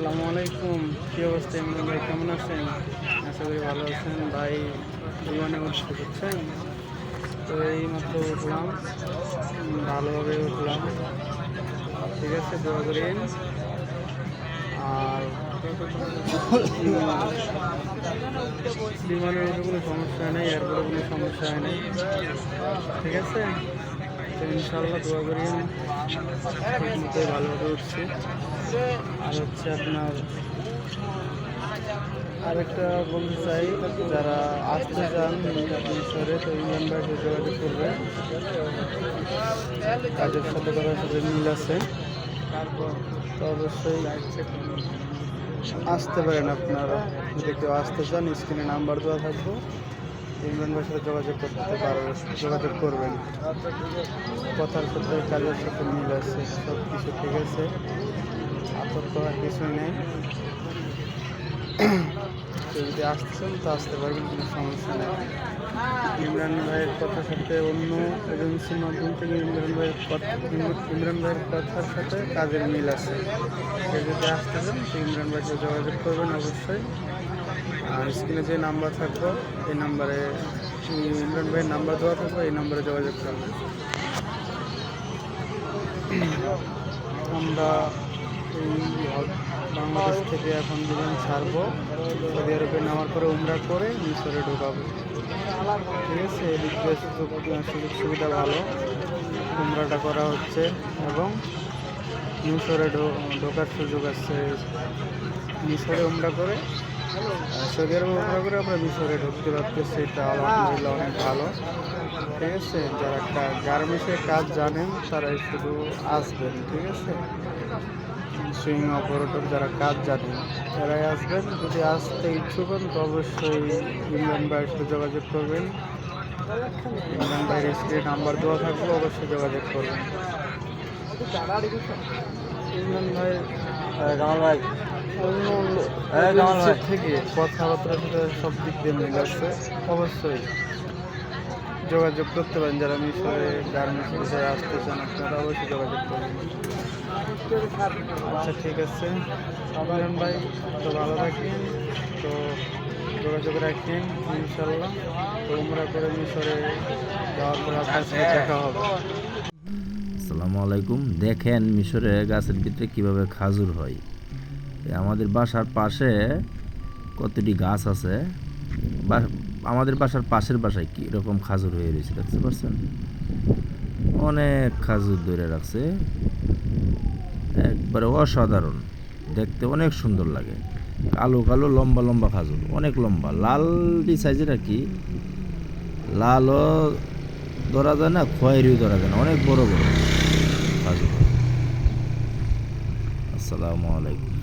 আসসালামু আলাইকুম। কী অবস্থা, ইমরান ভাই? কেমন আছেন? আশা করি ভালো আছেন। ভাই বিমানে উঠতে করছেন। তো এই মাত্র উঠলাম। ভালোভাবে উঠলাম। ঠিক আছে দোয়া করেন আর বিমানের মধ্যে কোনো সমস্যা হয় নেই, এয়ারপোর্টে কোনো সমস্যা হয় নাই। ঠিক আছে? তো ইনশাল্লাহ দোয়া করেন ভালোভাবে উঠছে। আর হচ্ছে আপনার আরেকটা বলতে চাই, যারা আসতে চান মিশরে তো ইউনিয়ন ব্যাংকে যোগাযোগ করবে। কাজের সাথে করার সাথে মিল আছে। তো অবশ্যই আসতে পারেন আপনারা। যদি কেউ আসতে চান স্ক্রিনে নাম্বার দেওয়া থাকব। ইমরান ভাইয়ের সাথে যোগাযোগ করতে পারবেন যোগাযোগ করবেন। কথার সাথে, কাজের সাথে মিল আছে সব কিছু ঠিক আছে। আতঙ্ক আর কিছুই নেই। কেউ যদি আসতেছেন তো আসতে পারবেন, কোনো সমস্যা নেই। ইমরান ভাইয়ের কথার সাথে অন্য এজেন্সির মাধ্যম থেকে ইমরান ভাইয়ের কথা ইমরান ভাইয়ের কথার সাথে কাজের মিল আছে। কেউ যদি আসতেছেন তো ইমরান ভাইকে যোগাযোগ করবেন অবশ্যই। আর স্ক্রিনে যে নাম্বার থাকবে, এই নাম্বারে ইমরান ভাইয়ের নাম্বার দেওয়া থাকবে, এই নাম্বারে যোগাযোগ করবেন। আমরা বাংলাদেশ থেকে এখন দুজন ছাড়বো। সৌদি আরবে নামার পরে উমরা করে মিশরে ঢোকাবো। ঠিক আছে, এদিক দিয়ে সুযোগ সুবিধা ভালো। উমরাটা করা হচ্ছে এবং মিশরে ঢোকার সুযোগ আছে। মিশরে উমরা করে সৌদি আরবে উমরা করে আমরা মিশরে ঢুকতে পারতেছি। এটা আলহামদুলিল্লাহ অনেক ভালো। ঠিক আছে, যারা গার্মেন্টসের কাজ জানেন তারাই শুধু আসবেন। ঠিক আছে? সুইং অপারেটর যারা কাজ জানেন তারাই আসবেন। যদি আসতে ইচ্ছুক হন তো অবশ্যই ইমরান ভাইয়ের সাথে যোগাযোগ করবেন। ইমরান ভাইয়ের স্ক্রিনে নাম্বার দেওয়া থাকবে অবশ্যই যোগাযোগ করবেন। ইমরান ভাই কামাল ভাই অন্য অন্য হ্যাঁ, থেকে কথাবার্তার সাথে সব দিক দিয়ে মিল আছে। অবশ্যই যোগাযোগ করতে পারেন। যারা মিশরে গার্মেন্টস বিষয়ে আসতে চান আপনারা অবশ্যই যোগাযোগ করবেন। আচ্ছা ঠিক আছে। ইমরান ভাই, তো ভালো থাকেন। তো যোগাযোগ রাখেন ইনশাল্লাহ তো উমরা করে মিশরে যাওয়ার পর আপনার সাথে দেখা হবে। আসসালামু আলাইকুম। দেখেন মিশরে গাছের ভিতরে কীভাবে খাজুর হয়। আমাদের বাসার পাশে কতটি গাছ আছে। আমাদের বাসার পাশের বাসায় কি রকম খাজুর হয়ে রয়েছে, দেখতে পাচ্ছেন? অনেক খাজুর ধরে রাখছে। একবারে অসাধারণ। দেখতে অনেক সুন্দর লাগে। কালো কালো, লম্বা লম্বা খাজুর, অনেক লম্বা। লাল যে সাইজের আর কি, লালও ধরা যায় না, খয়েরিও ধরা যায় না, অনেক বড় বড় খাজুর। আসসালামু আলাইকুম।